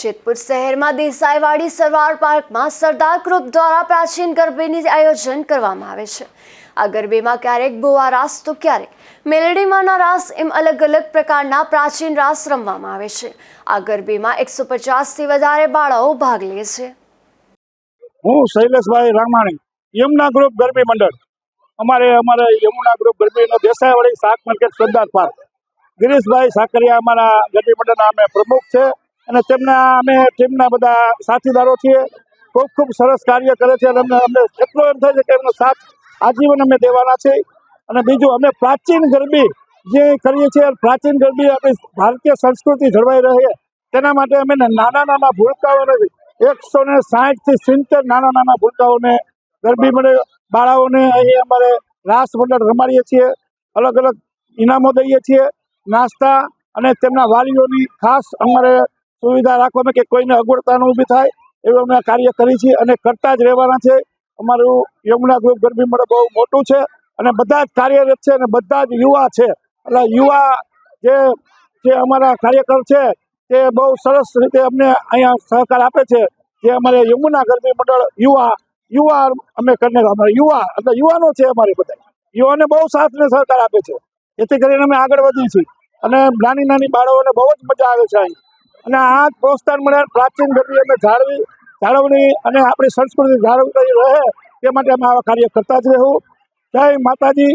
જેતપુર શહેરમાં દેસાઈવાડી સરવાર પાર્કમાં સરદાર ગ્રુપ દ્વારા પ્રાચીન ગરબીની આયોજન કરવામાં આવે છે. આ ગરબીમાં ક્યારેક ભુવા રાસ તો ક્યારેક મેલડીમાંના રાસ એમ અલગ અલગ પ્રકારના પ્રાચીન રાસ રમવામાં આવે છે. આ ગરબીમાં એકસો પચાસથી વધારે બાળાઓ ભાગ લે છે. હું શૈલેષભાઈ રામાણી, યમુના ગ્રુપ ગરબી મંડળ. અમારે અમારે યમુના ગ્રુપ ગરબીનો દેસાઈવાડી શાક માર્કેટ સરદાર પાર્ક. ગિરીશભાઈ સાકરિયા અમારા ગરબી મંડળના અમે પ્રમુખ છે. અને તેમના અમે ટીમના બધા સાથીદારો છીએ. ખૂબ ખૂબ સરસ કાર્ય કરે છે અને અમને અમને એટલો એમ થાય છે કે એમનો સાથ આજીવન અમે દેવાના છે. અને બીજું, અમે પ્રાચીન ગરબી જે કરીએ છીએ, પ્રાચીન ગરબી આપણી ભારતીય સંસ્કૃતિ જળવાઈ રહે. તેના માટે અમે નાના નાના ભૂલકાઓને એકસો ને સાહીઠથી સિત્તેર નાના નાના ભૂલકાઓને ગરબી મળે. બાળાઓને અહીં અમારે રાસ મંડળ રમાડીએ છીએ. અલગ અલગ ઇનામો દઈએ છીએ. નાસ્તા અને તેમના વાલીઓની ખાસ અમારે સુવિધા રાખવામાં કે કોઈને અગવડતા ન ઊભી થાય, એવું અમે કાર્ય કરી છીએ અને કરતા જ રહેવાના છે. અમારું યમુના ગ્રુપ ગરબી મંડળ બહુ મોટું છે અને બધા જ કાર્યરત છે અને બધા જ યુવા છે. એટલે યુવા જે જે અમારા કાર્યકર છે, તે બહુ સરસ રીતે અમને અહીંયા સહકાર આપે છે. જે અમારે યમુના ગરબી મંડળ યુવા યુવા અમે કરીને, અમારે યુવા, એટલે યુવાનો છે અમારે બધા. યુવાને બહુ સાથ ને સહકાર આપે છે. જેથી કરીને અમે આગળ વધીએ છીએ. અને નાની નાની બાળકોને બહુ જ મજા આવે છે અહીં. અને આ પ્રોત્સાહન મળે, પ્રાચીન ગરબી અમે જાળવી, જાળવણી અને આપણી સંસ્કૃતિ જાળવતી રહે, તે માટે અમે આવા કાર્ય કરતા જ રહેવું. જય માતાજી.